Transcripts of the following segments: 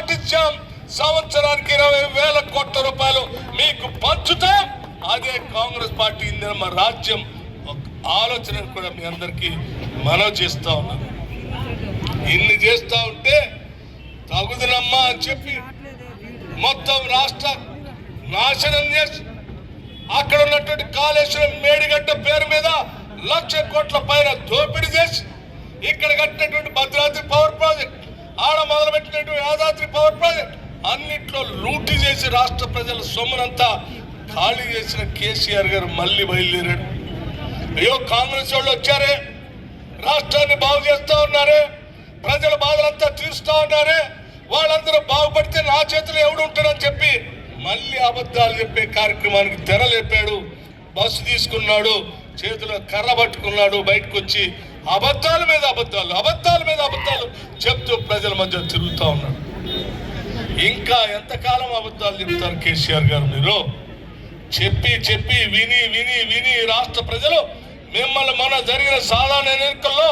మాట సంవత్సరానికి ఇరవై వేల కోట్ల రూపాయలు మీకు పంచుతాం. అదే కాంగ్రెస్ పార్టీ ఇందిరమ్మ రాజ్యం ఒక ఆలోచన కూడా మీ అందరికీ మనం చేస్తా ఉన్నాం ఇన్ని చేస్తా ఉంటే తగుదనమ్మా అని చెప్పి మొత్తం రాష్ట్ర నాశనం చేసి అక్కడ ఉన్నటువంటి కాళేశ్వరం మేడిగడ్డ పేరు మీద లక్ష కోట్ల పైన దోపిడీ చేసి ఇక్కడ కట్టినటువంటి భద్రాద్రి మొదలుపెట్టినటువంటి యాదాద్రి పవర్ ప్రాజెక్ట్. అన్నిట్లో లూటి చేసి రాష్ట్ర ప్రజల సొమ్మునంతా ఖాళీ చేసిన కేసీఆర్ గారు మళ్ళీ బయలుదేరాడు. అయ్యో కాంగ్రెస్ వాళ్ళు వచ్చారే? రాష్ట్రాన్ని బాగు చేస్తా ఉన్నారే? ప్రజల బాధలంతా తీరుస్తూ ఉన్నారే? వాళ్ళందరూ బాగుపడితే నా చేతిలో ఎవడు ఉంటాడని చెప్పి మళ్ళీ అబద్ధాలు చెప్పే కార్యక్రమానికి తెరలేపాడు బస్సు తీసుకున్నాడు చేతిలో కర్ర పట్టుకున్నాడు బయటకు వచ్చి అబద్ధాల మీద అబద్ధాలు అబద్ధాల మీద అబద్ధాలు. చెప్తూ ప్రజల మధ్య తిరుగుతూ ఉన్నాడు. ఇంకా ఎంతకాలం అబద్ధాలు చెప్తారు కేసీఆర్ గారు మీరు చెప్పి చెప్పి విని విని విని రాష్ట్ర ప్రజలు మిమ్మల్ని మన జరిగిన సాధారణ ఎన్నికల్లో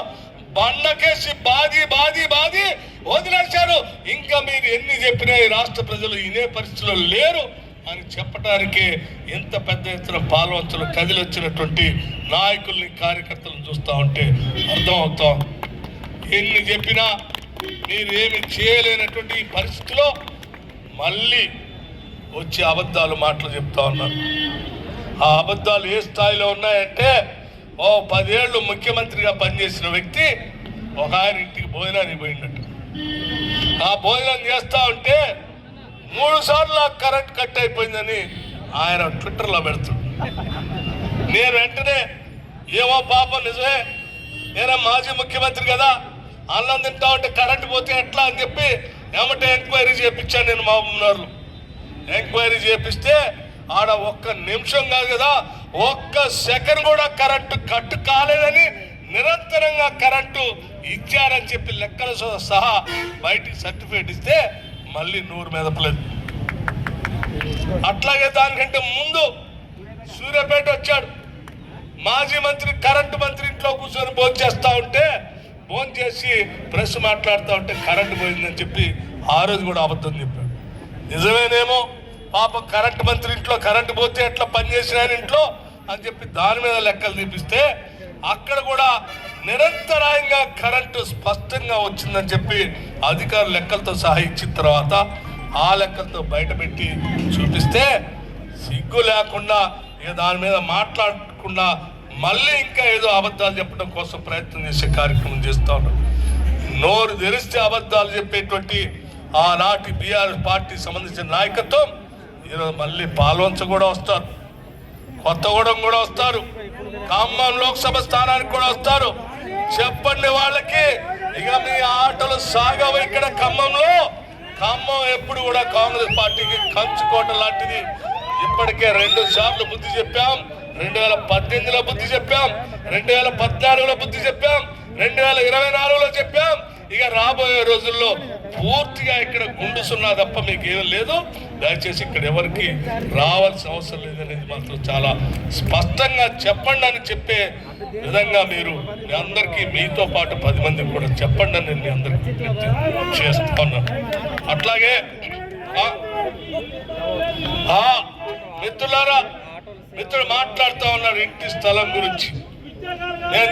బండకేసి బాది బాది బాది వదిలేశారు. ఇంకా మీరు ఎన్ని చెప్పినా ఈ రాష్ట్ర ప్రజలు ఇనే పరిస్థితిలో లేరు అని చెప్పడానికే ఎంత పెద్ద ఎత్తున బాలవంతులు కదిలొచ్చినటువంటి నాయకుల్ని కార్యకర్తలను చూస్తూ ఉంటే అర్థమవుతాం ఎన్ని చెప్పినా మీరు ఏమి చేయలేనటువంటి ఈ పరిస్థితిలో మళ్ళీ వచ్చి అబద్ధాలు మాటలు చెప్తా ఉన్నారు. ఆ అబద్ధాలు ఏ స్థాయిలో ఉన్నాయంటే ఓ పదేళ్ళు ముఖ్యమంత్రిగా పనిచేసిన వ్యక్తి ఒక ఆయన ఇంటికి భోజనానికి పోయినట్టు. ఆ భోజనం చేస్తా ఉంటే మూడు సార్లు ఆ కరెంట్ కట్ అయిపోయిందని ఆయన ట్విట్టర్లో పెడుతుంది నేను వెంటనే ఏమో పాపం నిజమే నేనే మాజీ ముఖ్యమంత్రి కదా అన్నం తింటా ఉంటే కరెంట్ పోతే ఎట్లా అని చెప్పి ఏమంటే ఎంక్వైరీ చేయించాను నేను మామూలు ఉన్నారు ఎంక్వైరీ చేపిస్తే ఆడ ఒక్క నిమిషం కాదు కదా ఒక్క సెకండ్ కూడా కరెంటు కట్టు కాలేదని నిరంతరంగా కరెంటు ఇచ్చారని చెప్పి లెక్కల సహా బయటికి సర్టిఫికేట్ ఇస్తే మళ్ళీ నూరు మెదపలేదు. అట్లాగే దానికంటే ముందు సూర్యాపేట వచ్చాడు. మాజీ మంత్రి కరెంటు మంత్రి ఇంట్లో కూర్చొని భోజనం చేస్తా ఉంటే ఫోన్ చేసి ప్రెస్ మాట్లాడుతూ ఉంటే కరెంటు పోయిందని చెప్పి ఆ రోజు కూడా అబద్ధం చెప్పాడు. నిజమేనేమో? పాపం కరెంట్ మంత్రి ఇంట్లో కరెంటు పోతే ఎట్లా పనిచేసిన ఇంట్లో? అని చెప్పి దాని మీద లెక్కలు తీపిస్తే అక్కడ కూడా నిరంతరాయంగా కరెంటు స్పష్టంగా వచ్చిందని చెప్పి అధికారులు లెక్కలతో సహా ఇచ్చిన తర్వాత ఆ లెక్కలతో బయటపెట్టి చూపిస్తే సిగ్గు లేకుండా ఇక దాని మీద మాట్లాడకుండా మళ్ళీ ఇంకా ఏదో అబద్ధాలు చెప్పడం కోసం ప్రయత్నం చేసే కార్యక్రమం చేస్తా నోరు తెరిస్తే అబద్ధాలు చెప్పేటువంటి ఆనాటి బీఆర్ఎస్ పార్టీ సంబంధించిన నాయకత్వం ఈరోజు మళ్ళీ పాల్వంచ కూడా వస్తారు. కొత్తగూడెం కూడా వస్తారు. ఖమ్మం లోక్సభ స్థానానికి కూడా వస్తారు. చెప్పండి వాళ్ళకి ఇక మీ ఆటలు సాగవు ఇక్కడ ఖమ్మంలో. ఖమ్మం ఎప్పుడు కూడా కాంగ్రెస్ పార్టీకి కంచుకోట లాంటిది. ఇప్పటికే రెండు సార్లు బుద్ధి చెప్పాం. రెండు వేల పద్దెనిమిదిలో బుద్ధి చెప్పాం. రెండు వేల పద్నాలుగులో బుద్ధి చెప్పాం. రెండు వేల ఇరవై నాలుగులో చెప్పాం. ఇక రాబోయే రోజుల్లో పూర్తిగా ఇక్కడ గుండు సున్నా తప్ప మీకు ఏం లేదు. దయచేసి ఇక్కడ ఎవరికి రావాల్సిన అవసరం లేదనేది మాత్రం చాలా స్పష్టంగా చెప్పండి అని చెప్పే విధంగా మీరు మీ అందరికీ మీతో పాటు పది మందికి కూడా చెప్పండి అని నేను మీ అందరికీ చేస్తున్నాను. అట్లాగే మిత్రులారా ఇతడు మాట్లాడుతూ ఉన్నారు ఇంటి స్థలం గురించి. నేను